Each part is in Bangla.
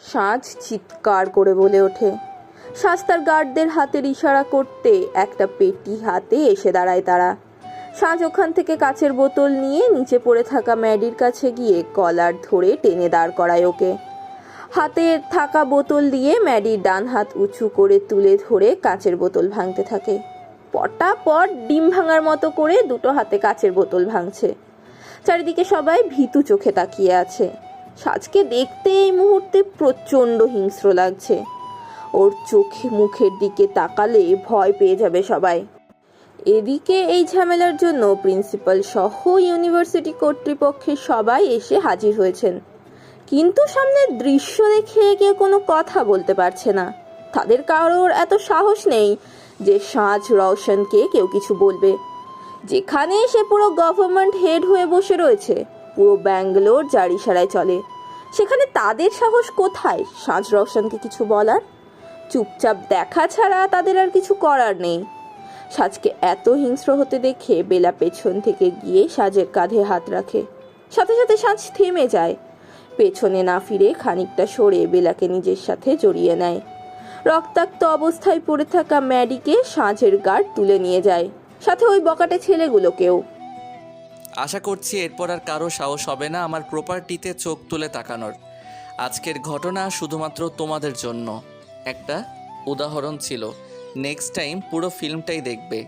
সাজ চিৎকার করে বলে ওঠে। সাজ তার গার্ডদের হাতের ইশারা করতে একটা পেটি হাতে এসে দাঁড়ায় তারা। সাজ ওখান থেকে কাচের বোতল নিয়ে নিচে পড়ে থাকা ম্যাডির কাছে গিয়ে কলার ধরে টেনে দাঁড় করায় ওকে। হাতে থাকা বোতল দিয়ে ম্যাডির ডান হাত উঁচু করে তুলে ধরে কাচের বোতল ভাঙতে থাকে। পটাপট ডিম ভাঙার মতো করে দুটো হাতে কাচের বোতল ভাঙছে। চারিদিকে সবাই ভীতু চোখে তাকিয়ে আছে। সাজকে দেখতে এই মুহূর্তে প্রচণ্ড হিংস্র লাগছে। ওর চোখে মুখের দিকে তাকালে ভয় পেয়ে যাবে সবাই। এদিকে এই ঝামেলার জন্য প্রিন্সিপাল সহ ইউনিভার্সিটি কর্তৃপক্ষের সবাই এসে হাজির হয়েছেন। কিন্তু সামনের দৃশ্য দেখে কেউ কোনো কথা বলতে পারছে না। তাদের কারোর এত সাহস নেই যে সাজ রওশনকে কেউ কিছু বলবে। যেখানে সে পুরো গভর্নমেন্ট হেড হয়ে বসে রয়েছে, পুরো ব্যাঙ্গালোর জারি সারায় চলে। সেখানে তাদের সাহস কোথায়? সাজ রওশনকে কিছু বলার? চুপচাপ দেখা ছাড়া তাদের আর কিছু করার নেই। সাজকে এত হিংস্র হতে দেখে বেলা পেছন থেকে গিয়ে সাজের কাঁধে হাত রাখে। সাথে সাথে সাজ থেমে যায়। পেছনে না ফিরে খানিকটা সরে বেলাকে নিজের সাথে জড়িয়ে নেয়। রক্তাক্ত অবস্থায় পড়ে থাকা ম্যাডিকে সাঁঝের গার্ড তুলে নিয়ে যায়। সাথে ওই বকাটে ছেলেগুলোকেও। আশা করছি এরপর আর কারও সাহস হবে না আমার প্রপার্টিতে চোখ তুলে তাকানোর। আজকের ঘটনা শুধুমাত্র তোমাদের জন্য। একটা উদাহরণ ছিল। নেক্সট টাইম পুরো ফিল্মটাই দেখবে।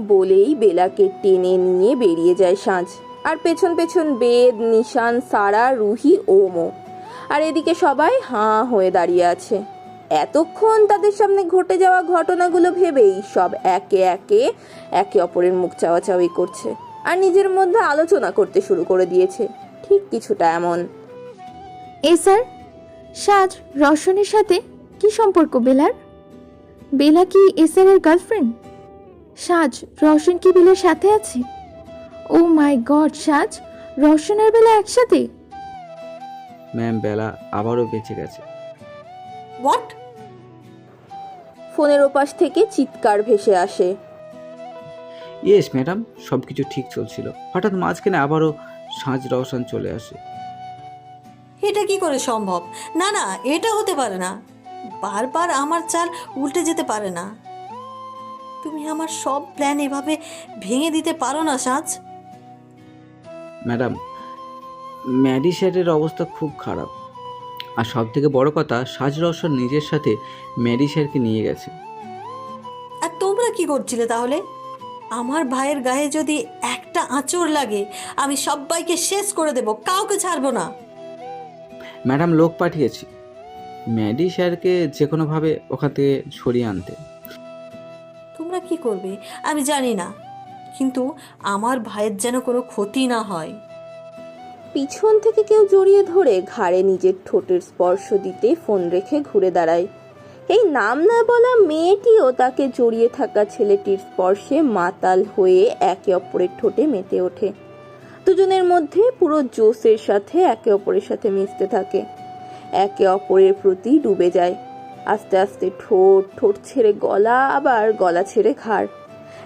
বলেই বেলাকে টেনে নিয়ে বেরিয়ে যায় সাঁঝ। আর পেছন পেছন বেদ নিশান সারা রুহি ওমো। আর এদিকে সবাই হাঁ হয়ে দাঁড়িয়ে আছে। এতক্ষণ তাদের সামনে ঘটে যাওয়া ঘটনাগুলো ভেবেই সব একে একে একে অপরের মুখ চাওয়াচাওয়ি করছে আর নিজের মধ্যে আলোচনা করতে শুরু করে দিয়েছে। ঠিক কিছুটা এমন। এ স্যার সাজ রওশনের সাথে কি সম্পর্ক বেলার? বেলা কি এসআর এর গার্লফ্রেন্ড? সাজ রওশন কি বেলার সাথে আছে? ও মাই গড সাজ রওশন আর বেলা একসাথে? ম্যাম বেলা আবারও বেঁচে গেছে। হোয়াট? ফোনের ওপাশ থেকে চিৎকার ভেসে আসে। ইয়েস ম্যাডাম সব কিছু ঠিক চলছিল। হঠাৎ মাঝখানে আবারও সাঁঝ রওশন চলে আসে। এটা কি করে সম্ভব? না না এটা হতে পারে না। বারবার আমার চাল উল্টে যেতে পারে না। তুমি আমার সব প্ল্যান এভাবে ভেঙে দিতে পারো না সাজ। ম্যাডাম ম্যাডি অবস্থা খুব খারাপ। আর সব থেকে বড় কথা সাজ রওশন নিজের সাথে ম্যাডি স্যারকে নিয়ে গেছে। আর তোমরা কি করছিলে তাহলে? আমার ভাইয়ের গায়ে যদি একটা আঁচড় লাগে আমি সবাইকে শেষ করে দেব কাউকে ছাড়বো না। ম্যাডাম লোক পাঠিয়েছি। ম্যাডি স্যারকে যে কোনোভাবে ওখান থেকে সরিয়ে আনতে। তোমরা কি করবে? আমি জানি না। কিন্তু আমার ভাইয়ের যেন কোনো ক্ষতি না হয়। পিছন থেকে কেউ জড়িয়ে ধরে ঘাড়ে নিজের ঠোঁটের স্পর্শ দিতে ফোন রেখে ঘুরে দাঁড়ায়। এই নাম না বলা মেয়েটিও তাকে জড়িয়ে থাকা ছেলেটির স্পর্শে মাতাল হয়ে একে অপরের ঠোঁটে মেতে ওঠে। দুজনের মধ্যে পুরো জোশের সাথে একে অপরের সাথে মিশতে থাকে। একে অপরের প্রতি ডুবে যায়। আস্তে আস্তে ঠোঁট ঠোঁট ছেড়ে গলা, আবার গলা ছেড়ে ঘাড়।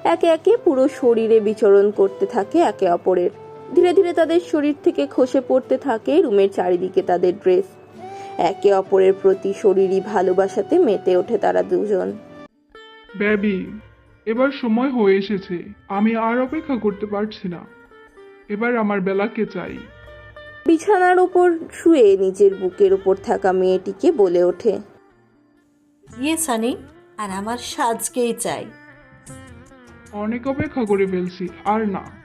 একে একে পুরো শরীরে বিচরণ করতে থাকে একে অপরের। ধীরে ধীরে তাদের শরীর থেকে খসে পড়তে থাকে রুমের চারিদিকে তাদের ড্রেস। একে অপরের প্রতি শরীরই ভালোবাসাতে মেতে ওঠে তারা দুজন। ব্যাবি এবার সময় হয়ে এসেছে। আমি আর অপেক্ষা করতে পারছি না। এবার আমার বেলাকে চাই। বিছানার ওপর শুয়ে নিজের বুকের ওপর থাকা মেয়েটিকে বলে ওঠে। ইয়ে সানি আর আমার সাজকেই চাই। অনেক অপেক্ষা করে ফেলছি আর না।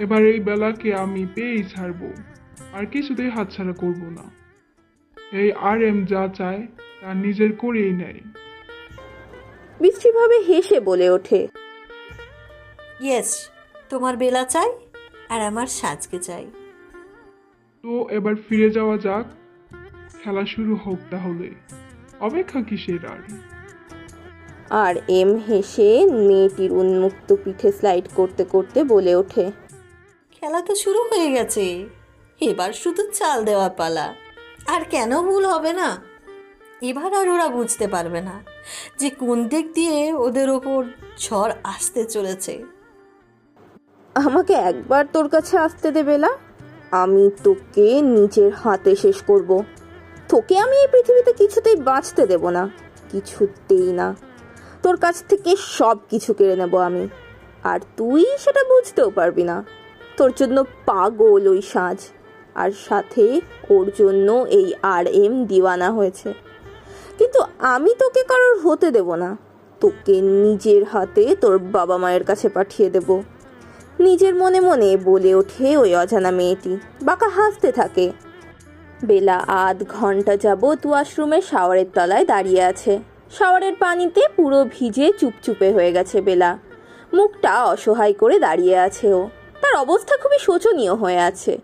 এবার এই বেলাকে আমি পেয়েই ছাড়বো। আর কিছুতেই হাতছাড়া করব না। এই আর এম যা চায় তা নিজের করেই নেয়। বিশ্রীভাবে হেসে বলে ওঠে। ইয়েস তোমার বেলা চাই আর আমার সাজকে চাই। তো এবার ফিরে যাওয়া যাক। খেলা শুরু হোক তাহলে। অপেক্ষা কিসের আর? আর এম হেসে মেয়েটির উন্মুক্ত পিঠে স্লাইড করতে করতে বলে ওঠে। খেলা তো শুরু হয়ে গেছে। এবার শুধু চাল দেওয়া পালা। আর কেন ভুল হবে না? এবার আর ওরা বুঝতে পারবে না যে কোন দিক দিয়ে ওদের ওপর ঝড় আসতে চলেছে। আমাকে একবার তোর কাছে আসতে দেবে না আমি তোকে নিজের হাতে শেষ করব। তোকে আমি এই পৃথিবীতে কিছুতেই বাঁচতে দেব না, কিছুতেই না। তোর কাছ থেকে সব কিছু কেড়ে নেব আমি। আর তুই সেটা বুঝতেও পারবি না। তোর জন্য পাগল ওই সাজ। আর সাথে ওর জন্য এই আর এম দিওয়ানা হয়েছে। কিন্তু আমি তোকে কারোর হতে দেব না। তোকে নিজের হাতে তোর বাবা মায়ের কাছে পাঠিয়ে দেব। নিজের মনে মনে বলে ওঠে ওই অজানা মেয়েটি। বাঁকা হাসতে থাকে। বেলা আধ ঘণ্টা যাবৎ ওয়াশরুমে শাওয়ারের তলায় দাঁড়িয়ে আছে। শাওয়ারের পানিতে পুরো ভিজে চুপচুপে হয়ে গেছে বেলা। মুখটা অসহায় করে দাঁড়িয়ে আছে ও। তার অবস্থা খুবই শোচনীয় হয়ে আছে।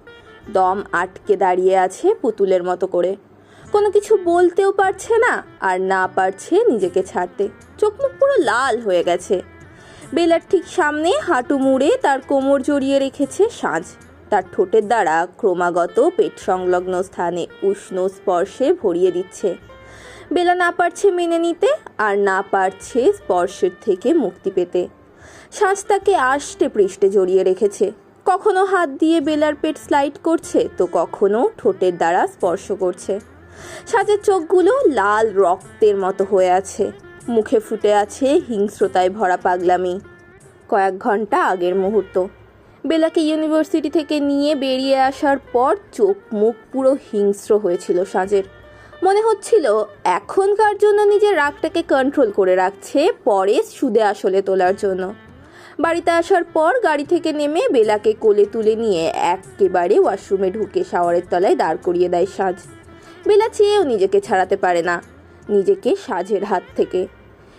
দম আটকে দাঁড়িয়ে আছে পুতুলের মতো করে। কোনো কিছু বলতেও পারছে না আর না পারছে নিজেকে ছাড়তে। চোখ মুখ পুরো লাল হয়ে গেছে। বেলার ঠিক সামনে হাঁটু মুড়ে তার কোমর জড়িয়ে রেখেছে সাঁঝ। তার ঠোঁটের দ্বারা ক্রমাগত পেট সংলগ্ন স্থানে উষ্ণ স্পর্শে ভরিয়ে দিচ্ছে। বেলা না পারছে মেনে নিতে আর না পারছে স্পর্শের থেকে মুক্তি পেতে। শ্বাস তাকে আষ্টে পৃষ্ঠে জড়িয়ে রেখেছে। কখনো হাত দিয়ে বেলার পেট স্লাইড করছে, তো কখনো ঠোঁটের দ্বারা স্পর্শ করছে। সাজের চোখগুলো লাল রক্তের মতো হয়ে আছে। মুখে ফুটে আছে হিংস্রতায় ভরা পাগলামি। কয়েক ঘণ্টা আগের মুহূর্ত। বেলাকে ইউনিভার্সিটি থেকে নিয়ে বেরিয়ে আসার পর চোখ মুখ পুরো হিংস্র হয়েছিল সাজের। মনে হচ্ছিল, এখনকার জন্য নিজের রাগটাকে কন্ট্রোল করে রাখছে, পরে সুদে আসলে তোলার জন্য। বাড়িতে আসার পর গাড়ি থেকে নেমে বেলাকে কোলে তুলে নিয়ে একেবারে ওয়াশরুমে ঢুকে শাওয়ারের তলায় দাঁড় করিয়ে দেয় সাজ। বেলা চেয়েও নিজেকে ছাড়াতে পারে না, নিজেকে সাজের হাত থেকে।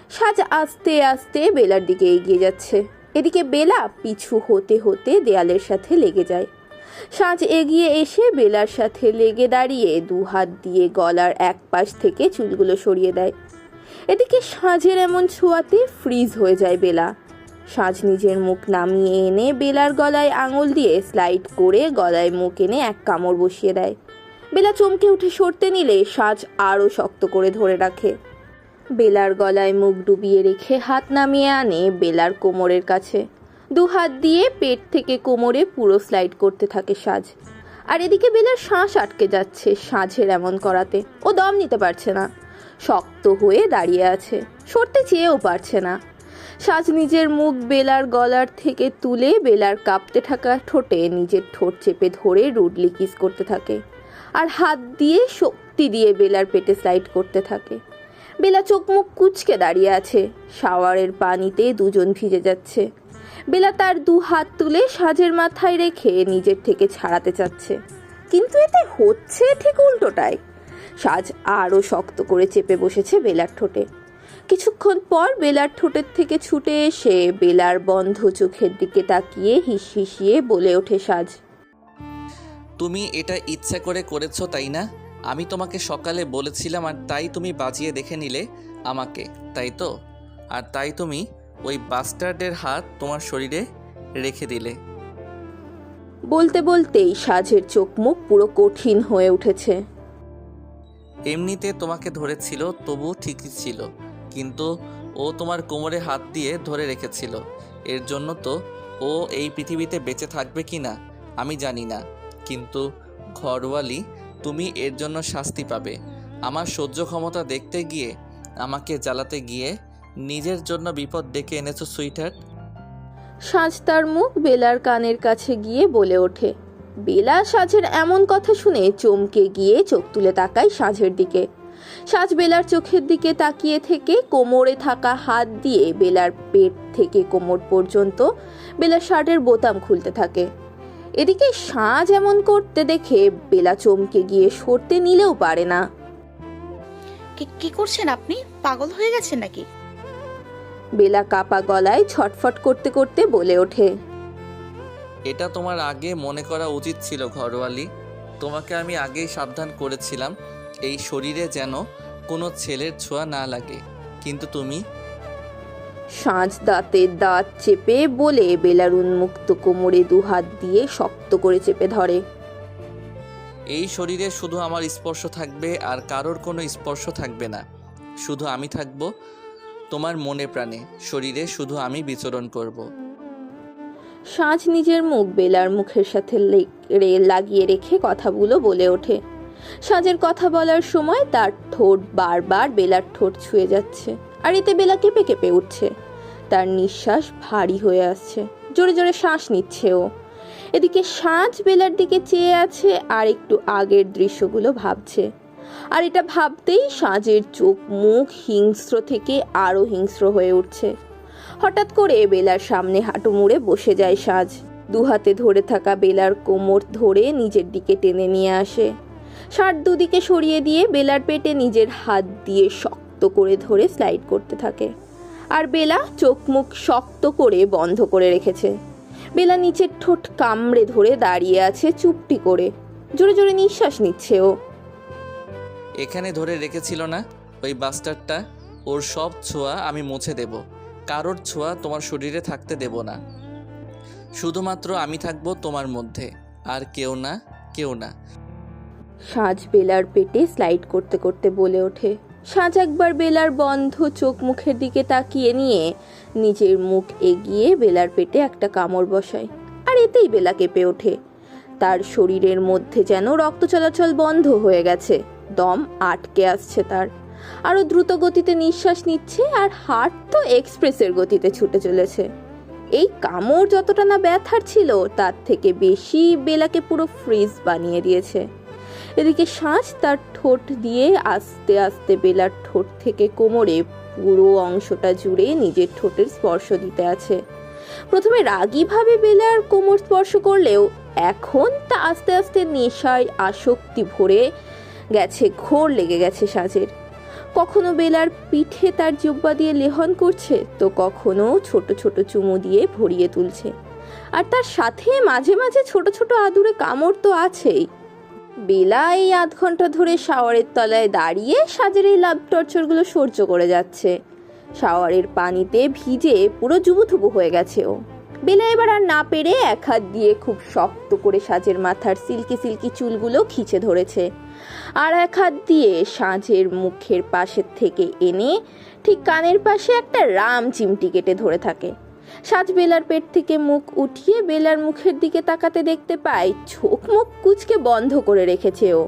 সাজ আস্তে আস্তে বেলার দিকে এগিয়ে যাচ্ছে। এদিকে বেলা পিছু হতে হতে দেয়ালের সাথে লেগে যায়। সাজ এগিয়ে এসে বেলার সাথে লেগে দাঁড়িয়ে দু হাত দিয়ে গলার এক পাশ থেকে চুলগুলো সরিয়ে দেয়। এদিকে সাঁঝের এমন ছোঁয়াতে ফ্রিজ হয়ে যায় বেলা। সাঁঝ নিজের মুখ নামিয়ে এনে বেলার গলায় আঙুল দিয়ে স্লাইড করে গলায় মুখ এনে এক কামড় বসিয়ে দেয়। বেলা চমকে উঠে সরতে নিলে সাজ আরও শক্ত করে ধরে রাখে। বেলার গলায় মুখ ডুবিয়ে রেখে হাত নামিয়ে আনে বেলার কোমরের কাছে। দু হাত দিয়ে পেট থেকে কোমরে পুরো স্লাইড করতে থাকে সাজ। আর এদিকে বেলার শ্বাস আটকে যাচ্ছে সাঁঝের এমন করাতে। ও দম নিতে পারছে না। শক্ত হয়ে দাঁড়িয়ে আছে। সরতে চেয়েও পারছে না। সাজ নিজের মুখ বেলার গলার থেকে তুলে বেলার কাঁপতে থাকা ঠোঁটে নিজের ঠোঁট চেপে ধরে রুডলি কিস করতে থাকে আর হাত দিয়ে শক্তি দিয়ে বেলার পেটে স্লাইড করতে থাকে। বেলা চোখ মুখ কুচকে দাঁড়িয়ে আছে, শাওয়ারের পানিতে দুজন ভিজে যাচ্ছে। বেলা তার দু হাত তুলে সাজের মাথায় রেখে নিজের থেকে ছাড়াতে চাচ্ছে। কিন্তু এতে হচ্ছে ঠিক উল্টোটাই। সাজ আরও শক্ত করে চেপে বসেছে বেলার ঠোঁটে। কিছুক্ষণ পর বেলার ঠোঁটের থেকে ছুটে এসে বেলার বন্ধ চোখের দিকে তাকিয়ে হিস হিসিয়ে বলে ওঠে সাজ। তুমি এটা ইচ্ছা করে করেছ তাই না? আমি তোমাকে সকালে বলেছিলাম আর তাই তুমি বাজিয়ে দেখে নিলে আমাকে তাই তো? আর তাই তুমি ওই বাস্টার্ডের হাত তোমার শরীরে রেখে দিলে। বলতে বলতেই সাজের চোখ মুখ পুরো কঠিন হয়ে উঠেছে। এমনিতে তোমাকে ধরেছিল তবু ঠিকই ছিল। কিন্তু ও তোমার কোমরে হাত দিয়ে ধরে রেখেছিল। এর জন্য তো ও এই পৃথিবীতে বেঁচে থাকবে কি না, আমি জানি না। কিন্তু ঘরওয়ালি, তুমি এর জন্য শাস্তি পাবে। আমার সহ্য ক্ষমতা দেখতে গিয়ে, আমাকে জ্বালাতে গিয়ে নিজের জন্য বিপদ ডেকে এনেছো, সুইটার। সাজ তার মুখ বেলার কানের কাছে গিয়ে বলে ওঠে। বেলা, সাজের এমন কথা শুনে চমকে গিয়ে চোখ তুলে তাকায় সাজের দিকে। সাজ বেলার চোখের দিকে তাকিয়ে থেকে কোমরে থাকা হাত দিয়ে বেলার পেট থেকে কোমর পর্যন্ত বেলার শার্টের বোতাম খুলতে থাকে। এদিকে সাজ এমন করতে দেখে বেলা চমকে গিয়ে সরতে নিলেও পারে না। কি কি করছেন আপনি? পাগল হয়ে গেছেন নাকি? বেলা কাপা গলায় ছটফট করতে করতে বলে ওঠে। এটা তোমার আগে মনে করা উচিত ছিল ঘরওয়ালি। তোমাকে আমি আগেই সাবধান করেছিলাম। এই শরীরে যেন কোনো ছেলের ছোঁয়া না লাগে। কিন্তু তুমি? সাঁঝ দাঁতে দাঁত চেপে বলে বেলার উন্মুক্ত কোমরে দু হাত দিয়ে শক্ত করে চেপে ধরে। এই শরীরে শুধু আমার স্পর্শ থাকবে আর কারোর কোনো স্পর্শ থাকবে না। শুধু আমি থাকব তোমার মনে প্রাণে। শরীরে শুধু আমি বিচরণ করব। সাজ নিজের মুখ বেলার মুখের সাথে লাগিয়ে রেখে কথাগুলো বলে ওঠে। সাজের কথা বলার সময় তার ঠোঁট বারবার বেলার ঠোঁট ছুঁয়ে যাচ্ছে আর এতে বেলা কেঁপে কেঁপে উঠছে। তার নিঃশ্বাস ভারী হয়ে আসছে। জোরে জোরে শ্বাস নিচ্ছে ও। এদিকে সাজ বেলার দিকে চেয়ে আছে আর একটু আগের দৃশ্যগুলো ভাবছে। আর এটা ভাবতেই সাজের চোখ, মুখ হিংস্র থেকে আরও হিংস্র হয়ে উঠছে। হঠাৎ করে বেলার সামনে হাঁটু মুড়ে বসে যায় সাজ। দু হাতে ধরে থাকা বেলার কোমর ধরে নিজের দিকে টেনে নিয়ে আসে। ষাট দুদিকে সরিয়ে দিয়ে বেলার পেটে নিজের হাত দিয়ে শক্ত করে ধরে স্লাইড করতে থাকে। আর বেলা চোখ মুখ শক্ত করে বন্ধ করে রেখেছে। বেলা নিচের ঠোঁট কামড়ে ধরে দাঁড়িয়ে আছে চুপটি করে। জোরে জোরে নিঃশ্বাস নিচ্ছে ও। এখানে ধরে রেখেছিল না? ওই বাস্টারটা ওর সব ছোঁয়া আমি মুছে দেব। কারোর ছোঁয়া তোমার শরীরে থাকতে দেব না। শুধুমাত্র আমি থাকব তোমার মধ্যে। আর কেউ না কেউ না। সাজ বেলার পেটে স্লাইড করতে করতে বলে ওঠে। সাজ একবার বেলার বন্ধ চোখ মুখের দিকে তাকিয়ে নিয়ে নিজের মুখ এগিয়ে বেলার পেটে একটা কামড় বসায়। আর এতেই বেলা কেঁপে ওঠে। তার শরীরের মধ্যে যেন রক্ত চলাচল বন্ধ হয়ে গেছে। দম আটকে আসছে তার। আরও দ্রুত গতিতে নিঃশ্বাস নিচ্ছে আর হার্ট তো এক্সপ্রেসের গতিতে ছুটে চলেছে। এই কামড় যতটা না ব্যথার ছিল, তার থেকে বেশি বেলাকে পুরো ফ্রিজ বানিয়ে দিয়েছে। এদিকে শ্বাস তার ঠোঁট দিয়ে আস্তে আস্তে বেলার ঠোঁট থেকে কোমরে পুরো অংশটা জুড়ে নিজের ঠোঁটের স্পর্শ দিতে আছে। প্রথমে রাগীভাবে বেলার কোমর স্পর্শ করলেও এখন তা আস্তে আস্তে নেশায় আসক্তি ভরে গেছে, ঘোর লেগে গেছে সাজের। কখনো বেলার পিঠে তার জুব্বা দিয়ে লেহন করছে, তো কখনো ছোট ছোট চুমু দিয়ে ভরিয়ে তুলছে। আর তার সাথে মাঝে মাঝে ছোট ছোট আদুরে কামড় তো আছেই। বেলা এই আধ ঘণ্টা ধরে শাওয়ারের তলায় দাঁড়িয়ে সাজের এই লাভ টর্চারগুলো সহ্য করে যাচ্ছে। শাওয়ারের পানিতে ভিজে পুরো জুবুথুবু হয়ে গেছে ও। বেলা এবার আর না পেরে এক হাত দিয়ে খুব শক্ত করে সাজের মাথার সিল্কি সিল্কি চুলগুলো খিচে ধরেছে। আর এক হাত দিয়ে সাজের মুখের পাশের থেকে এনে ঠিক কানের পাশে একটা রাম চিমটি কেটে ধরে থাকে। সাজ বেলার পেট থেকে মুখ উঠিয়ে বেলার মুখের দিকে তাকাতে দেখতে পায়, চোখ মুখ কুচকে বন্ধ করে রেখেছে ও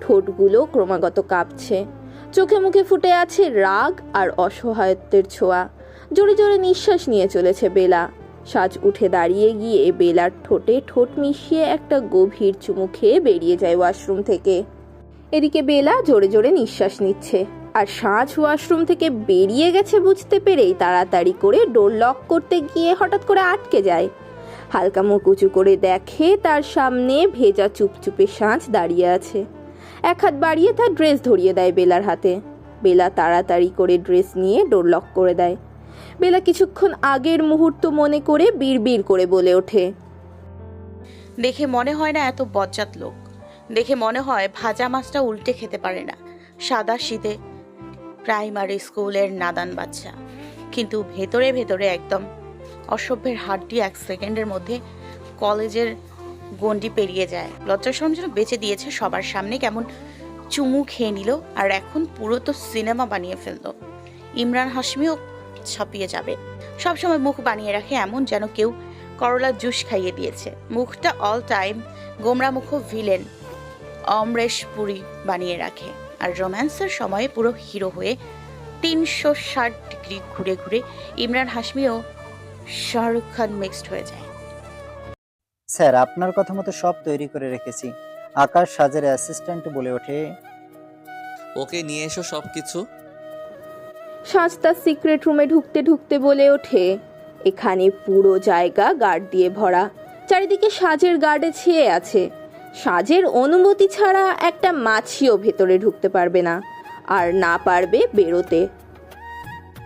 ঠোঁটগুলো ক্রমাগত কাঁপছে। চোখে মুখে ফুটে আছে রাগ আর অসহায়ত্বের ছোঁয়া। জোরে জোরে নিঃশ্বাস নিয়ে চলেছে বেলা। সাজ উঠে দাঁড়িয়ে গিয়ে বেলার ঠোঁটে ঠোঁট মিশিয়ে একটা গভীর চুমু খেয়ে বেরিয়ে যায় ওয়াশরুম থেকে। এদিকে বেলা জোরে জোরে নিঃশ্বাস নিচ্ছে। আর সাজ ওয়াশরুম থেকে বেরিয়ে গেছে বুঝতে পেরেই তাড়াতাড়ি করে ডোর লক করতে গিয়ে হঠাৎ করে আটকে যায়। হালকা মুখ উঁচু করে দেখে তার সামনে ভেজা চুপচুপে সাঁঝ দাঁড়িয়ে আছে। এক হাত বাড়িয়ে তার ড্রেস ধরিয়ে দেয় বেলার হাতে। বেলা তাড়াতাড়ি করে ড্রেস নিয়ে ডোর লক করে দেয়। বেলা কিছুক্ষণ আগের মুহূর্ত মনে করে বিড়বিড় করে বলে ওঠে। দেখে মনে হয় না এত বজ্জাত লোক। দেখে মনে হয় ভাজা মাছটা উল্টে খেতে পারে না। সাদা শীতে প্রাইমারি স্কুলের নাদান বাচ্চা। কিন্তু ভেতরে ভেতরে একদম অসভ্যের হাড্ডি এক সেকেন্ডের মধ্যে কলেজের গন্ডি পেরিয়ে যায়। লজ্জা শরম যেন বেঁচে দিয়েছে সবার সামনে কেমন চুমু খেয়ে নিল আর এখন পুরো তো সিনেমা বানিয়ে ফেলল। ইমরান হাসমিও ছাপিয়ে যাবে। সবসময় মুখ বানিয়ে রাখে এমন যেন কেউ করলার জুস খাইয়ে দিয়েছে। মুখটা অল টাইম গোমরা মুখ ভিলেন অমরেশ পুরী বানিয়ে রাখে। আর রোম্যান্সের সময়ে পুরো হিরো হয়ে তিনশো ষাট ডিগ্রি ঘুরে ঘুরে ইমরান হাসমিও শাহরুখ খান মিক্সড হয়ে যায়। স্যার আপনার কথা মতো সব তৈরি করে রেখেছি। আকাশ সাজের অ্যাসিস্ট্যান্ট বলে ওঠে। ওকে নিয়ে এসো সব কিছু সাজ তার সিক্রেট রুমে ঢুকতে ঢুকতে বলে ওঠে। এখানে পুরো জায়গা গার্ড দিয়ে ভরা। চারিদিকে সাজের গার্ডে ছেয়ে আছে। সাজের অনুমতি ছাড়া একটা মাছিও ভেতরে ঢুকতে পারবে না আর না পারবে বেরোতে।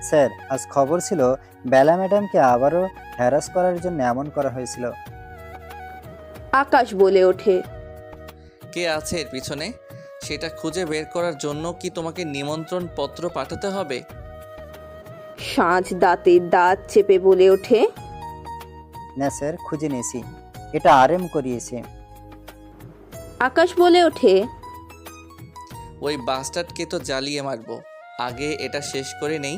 স্যার আজ খবর ছিল বেলা ম্যাডামকে আবারও হ্যারাস করার জন্য এমন করা হয়েছিল। আকাশ বলে ওঠে। কে আছে এর পিছনে? সেটা খুঁজে বের করার জন্য কি তোমাকে নিমন্ত্রণ পত্র পাঠাতে হবে? সাজ দাঁতে দাঁত চেপে বলে ওঠে। না স্যার খুঁজে নিয়েছি। এটা আরএম করিয়েছে। আকাশ বলে ওঠে ওই বাস্টার্ডকে তো জ্বালিয়ে মারবো। আগে এটা শেষ করে নেই?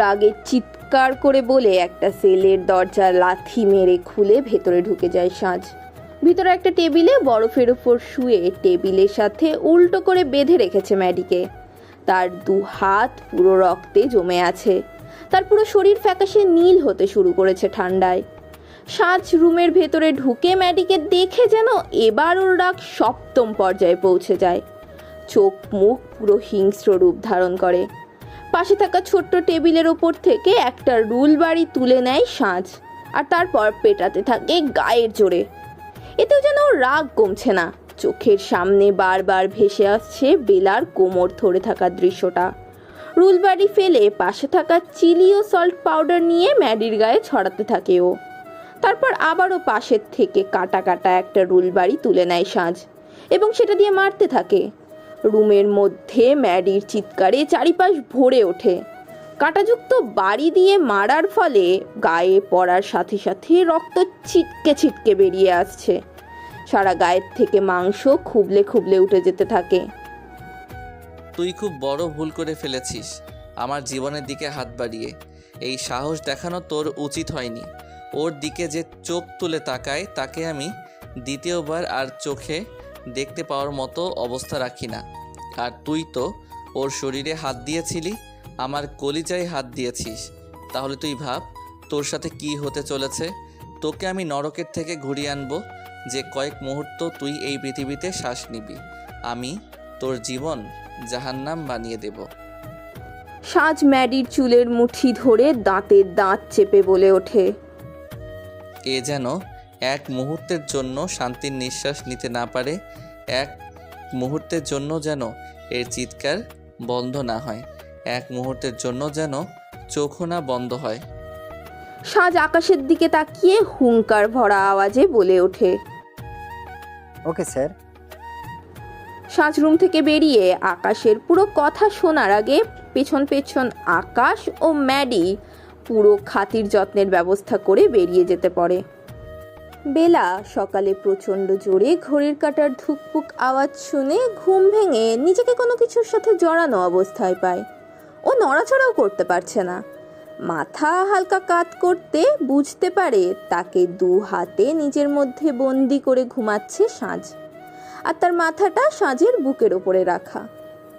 রাগে চিৎকার করে বলে একটা সেলের দরজা লাথি মেরে খুলে ভেতরে ঢুকে যায় সাজ। ভিতরে একটা টেবিলে বরফের উপর শুয়ে টেবিলের সাথে উল্টো করে বেঁধে রেখেছে ম্যাডিকে। তার দু হাত পুরো রক্তে জমে আছে। তার পুরো শরীর ফ্যাকাশে নীল হতে শুরু করেছে ঠান্ডায়। সাজ রুমের ভেতরে ঢুকে ম্যাডিকে দেখে যেন এবার ওর রাগ সপ্তম পর্যায়ে পৌঁছে যায়। চোখ মুখ পুরো হিংস্র রূপ ধারণ করে। পাশে থাকা ছোট্ট টেবিলের ওপর থেকে একটা রুল বাড়ি তুলে নেয় সাজ, আর তারপর পেটাতে থাকে গায়ের জোরে। এতেও যেন ওর রাগ কমছে না। চোখের সামনে বারবার ভেসে আসছে বেলার কোমর ধরে থাকা দৃশ্যটা। রুল বাড়ি ফেলে পাশে থাকা চিলি ও সল্ট পাউডার নিয়ে ম্যাডির গায়ে ছড়াতে থাকে ও। তারপর আবারও পাশের থেকে কাটা কাটা একটা রুল বাড়ি তুলে নেয় সাজ, এবং সেটা দিয়ে মারতে থাকে। রুমের মধ্যে ম্যাডির চিৎকারে চারিপাশ ভরে ওঠে। কাঁটাযুক্ত বাড়ি দিয়ে মারার ফলে গায়ে পড়ার সাথে সাথে রক্ত ছিটকে ছিটকে বেরিয়ে আসছে। সারা গায়ের থেকে মাংস খুবলে খুবলে উঠে যেতে থাকে। তুই খুব বড় ভুল করে ফেলেছিস। আমার জীবনের দিকে হাত বাড়িয়ে। এই সাহস দেখানো তোর উচিত হয়নি। ওর দিকে যে চোখ তুলে তাকায়, তাকে আমি দ্বিতীয়বার আর চোখে দেখতে পাওয়ার মতো অবস্থা রাখি না। আর তুই তো ওর শরীরে হাত দিয়েছিলি, আমার কলিজায় হাত দিয়েছিস। তাহলে তুই ভাব, তোর সাথে কি হতে চলেছে? তোকে আমি নরকের থেকে ঘুরিয়ে আনব, যে কয়েক মুহূর্ত তুই এই পৃথিবীতে শ্বাস নিবি। আমি তোর জীবন জাহান্নাম বানিয়ে দেব। সাজ ম্যাডির চুলের মুঠি ধরে দাঁতের দাঁত চেপে বলে ওঠে। এ যেন এক মুহূর্তের জন্য শান্তির নিঃশ্বাস নিতে না পারে এক মুহূর্তের জন্য যেন এর চিৎকার বন্ধ না হয় এক মুহূর্তের জন্য যেন চোখও না বন্ধ হয়। সাজ আকাশের দিকে তাকিয়ে হুঙ্কার ভরা আওয়াজে বলে ওঠে। Okay sir. সাজ রুম থেকে বেরিয়ে আকাশের পুরো কথা শোনার আগে পেছন পেছন আকাশ ও ম্যাডি পুরো খাতির যত্নের ব্যবস্থা করে বেরিয়ে যেতে পারে বেলা সকালে প্রচণ্ড জোরে ঘড়ির কাটার ধুকপুক আওয়াজ শুনে ঘুম ভেঙে নিজেকে কোনো কিছুর সাথে জড়ানো অবস্থায় পায়। ও নড়াচড়াও করতে পারছে না। মাথা হালকা কাত করতে বুঝতে পারে তাকে দু হাতে নিজের মধ্যে বন্দি করে ঘুমাচ্ছে সাঁঝ। আর তার মাথাটা সাঁঝের বুকের ওপরে রাখা।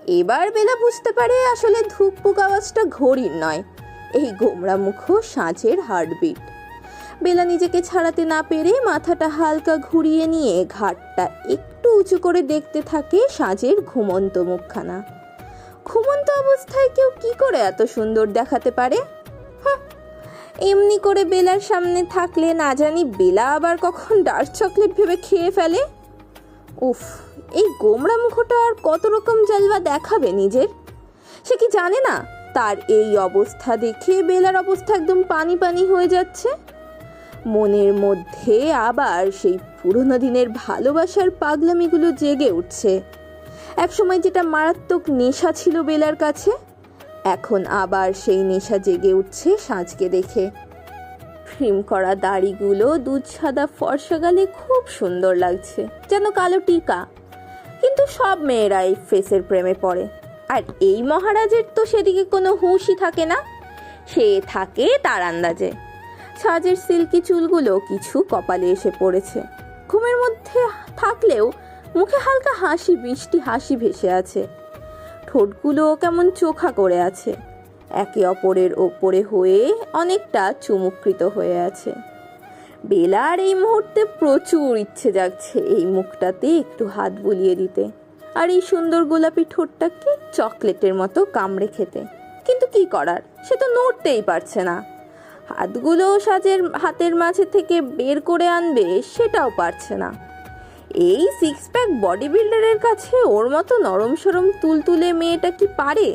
এবার বেলা বুঝতে পারে আসলে ধুকপুক আওয়াজটা ঘড়ির নয়। এই গোমরা মুখ সাঁঝের হার্টবিট। বেলা নিজেকে ছাড়াতে না পেরে মাথাটা হালকা ঘুরিয়ে নিয়ে ঘাটটা একটু উঁচু করে দেখতে থাকে সাঁঝের ঘুমন্ত মুখখানা। ঘুমন্ত অবস্থায় কেউ কি করে এত সুন্দর দেখাতে পারে? এমনি করে বেলার সামনে থাকলে না জানি বেলা আবার কখন ডার্ক চকলেট ভেবে খেয়ে ফেলে। উফ, এই গোমরা মুখটা আর কত রকম জালবা দেখাবে নিজের? সে কি জানে না? তার এই অবস্থা দেখে বেলার অবস্থা একদম পানি পানি হয়ে যাচ্ছে। মনের মধ্যে আবার সেই পুরোনো দিনের ভালোবাসার পাগলামিগুলো জেগে উঠছে। একসময় যেটা মারাত্মক নেশা ছিল বেলার কাছে, এখন আবার সেই নেশা জেগে উঠছে সাজকে দেখে। ক্রিম করা দাড়িগুলো, দুধ সাদা ফর্সা গালে খুব সুন্দর লাগছে, যেন কালো টিকা। কিন্তু সব মেয়েরা এই ফেসের প্রেমে পড়ে। আর এই মহারাজের তো সেদিকে কোনো হুঁশই থাকে না। সে থাকে তার আন্দাজে। সাজের সিল্কি চুলগুলো কিছু কপালে এসে পড়েছে। ঘুমের মধ্যে থাকলেও মুখে হালকা হাসি বৃষ্টি হাসি ভেসে আছে। ঠোঁটগুলো কেমন চোখা করে আছে। একে অপরের ওপরে হয়ে অনেকটা চুমুকৃত হয়ে আছে। বেলার এই মুহূর্তে প্রচুর ইচ্ছে জাগছে এই মুখটাতে একটু হাত বুলিয়ে দিতে। আর এই সুন্দর গোলাপি ঠোঁটটাকে চকলেটের মতো কামড়ে খেতে। কিন্তু কি করার? সে তো নড়তেই পারছে না। হাতগুলো সাজের হাতের মাঝে থেকে বের করে আনবে সেটাও পারছে না। এই সিক্স প্যাক বডি বিল্ডারের কাছে ওর মতো নরম সরম তুলতুলে মেয়েটা কি পারে?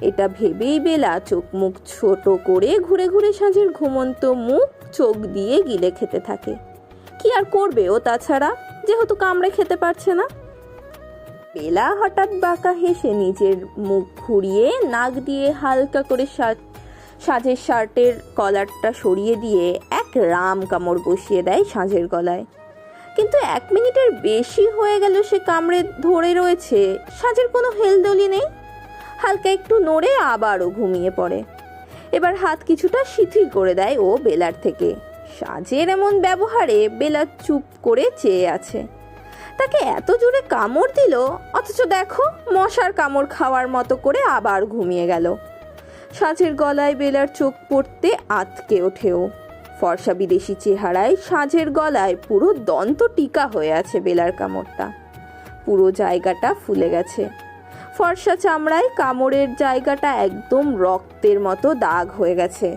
এটা ভেবেই বেলা চোখ মুখ ছোট করে ঘুরে ঘুরে সাঁঝের ঘুমন্ত মুখ চোখ দিয়ে গিলে খেতে থাকে। কি আর করবে ও তাছাড়া? যেহেতু কামড়ে খেতে পারছে না। বেলা হঠাৎ বাঁকা হেসে নিজের মুখ ঘুরিয়ে নাক দিয়ে হালকা করে সাজের শার্টের কলারটা সরিয়ে দিয়ে এক রাম কামড় বসিয়ে দেয় সাঁঝের গলায়। কিন্তু এক মিনিটের বেশি হয়ে গেল সে কামড়ে ধরে রয়েছে, সাজের কোনো হেলদোলি নেই। হালকা একটু নড়ে আবারও ঘুমিয়ে পড়ে। এবার হাত কিছুটা শিথিল করে দেয় ও বেলার থেকে। সাজের এমন ব্যবহারে বেলা চুপ করে চেয়ে আছে। তাকে এত জোরে কামড় দিল? অথচ দেখো, মশার কামড় খাওয়ার মতো করে আবার ঘুমিয়ে গেল। সাঁঝের গলায় বেলার চোখ পড়তে আতকে ওঠেও। ফর্সা বিদেশি চেহারায় সাঁঝের গলায় পুরো দন্ত টিকা হয়ে আছে বেলার কামড়টা। পুরো জায়গাটা ফুলে গেছে। ফর্সা চামড়ায় কামড়ের জায়গাটা একদম রক্তের মতো দাগ হয়ে গেছে।